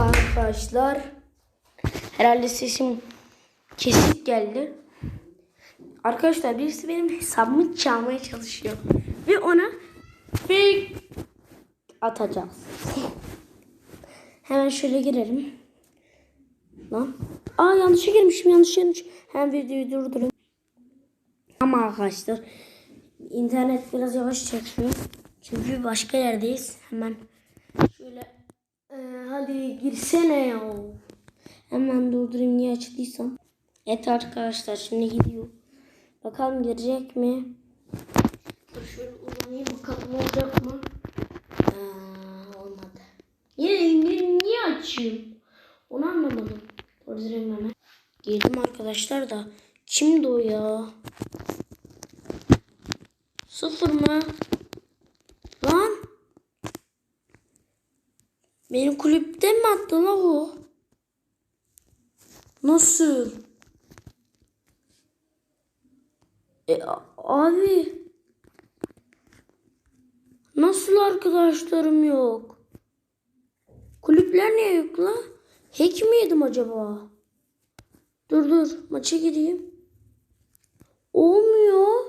arkadaşlar. Herhalde sesim kesik geldi. Arkadaşlar birisi benim hesabımı çalmaya çalışıyor. Ve ona fake atacağız. Hemen şöyle girelim. Lan. Aa yanlışa girmişim yanlış yanlış. Hem videoyu durdurayım. Ama arkadaşlar internet biraz yavaş çekiyor. Çünkü başka yerdeyiz. Hemen şöyle ee, hadi girsene ya. Hemen durdurayım niye açtıysam. Evet arkadaşlar şimdi gidiyor. Bakalım girecek mi? Dur şöyle uzanayım bakalım olacak mı? Aa, olmadı. Yine, yine niye açayım? Onu anlamadım. Durdurayım hemen. Girdim arkadaşlar da. Kimdi o ya? Sıfır mı? Lan. Benim kulüpten mi attı la o? Nasıl? E, abi. Nasıl arkadaşlarım yok? Kulüpler niye yok la? Hack mi yedim acaba? Dur dur maça gideyim. Olmuyor.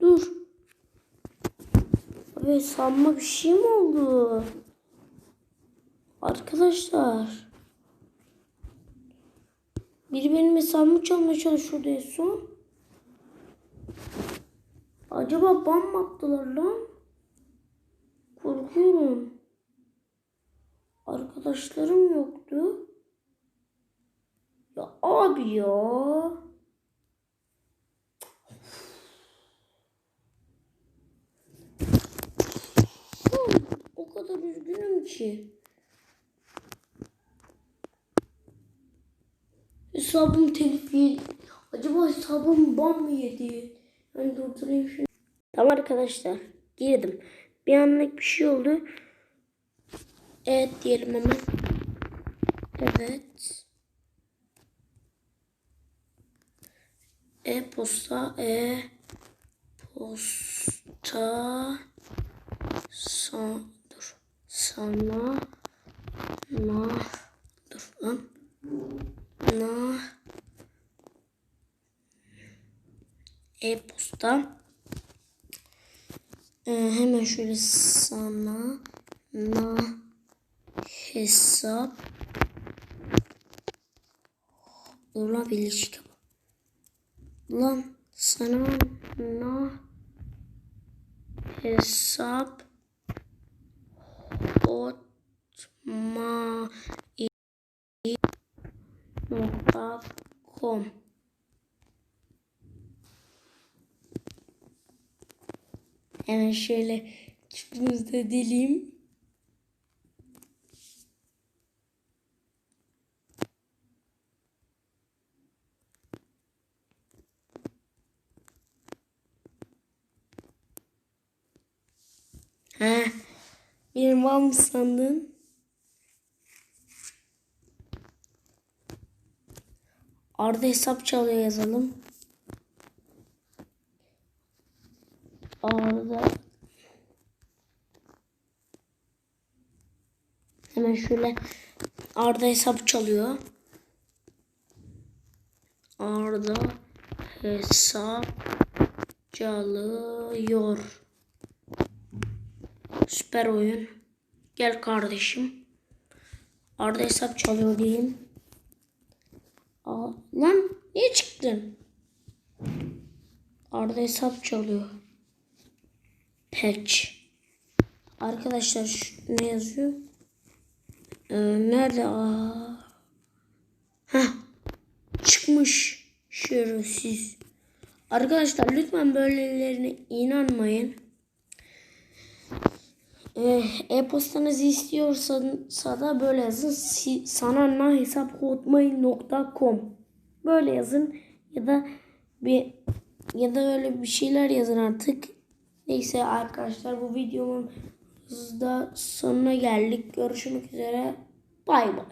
Dur. Abi sanma bir şey mi oldu? Arkadaşlar. Biri benim hesabımı çalmaya çalışıyordu. Acaba ban mı attılar lan? Korkuyorum. Arkadaşlarım yoktu. Ya abi ya. O kadar üzgünüm ki. Hesabım telif yedi. Acaba hesabım ban mı yedi? Ben durdurayım şunu. Tamam arkadaşlar. Girdim. Bir anlık bir şey oldu. Evet diyelim hemen. Evet. E-posta e-posta sa dur sana na dur lan na e-posta Ee, hemen şöyle sana na hesap yap. Lan sana na hesap otma nokta com Hemen şöyle çiftimizi deleyim. He. Benim var mı sandın? Arda hesap çalıyor yazalım. Arda Hemen şöyle Arda hesap çalıyor. Arda hesap çalıyor. Süper oyun. Gel kardeşim. Arda hesap çalıyor diyeyim. Aa, lan niye çıktın? Arda hesap çalıyor. Patch. Arkadaşlar şu- ne yazıyor? Ee, nerede? Aa. Heh. Çıkmış. Şerefsiz. Arkadaşlar lütfen böylelerine inanmayın. Ee, E-postanızı istiyorsa da böyle yazın. Si, sananna hesap hotmail.com Böyle yazın ya da bir ya da öyle bir şeyler yazın artık. Neyse arkadaşlar bu videomun da sonuna geldik. Görüşmek üzere. Bay bay.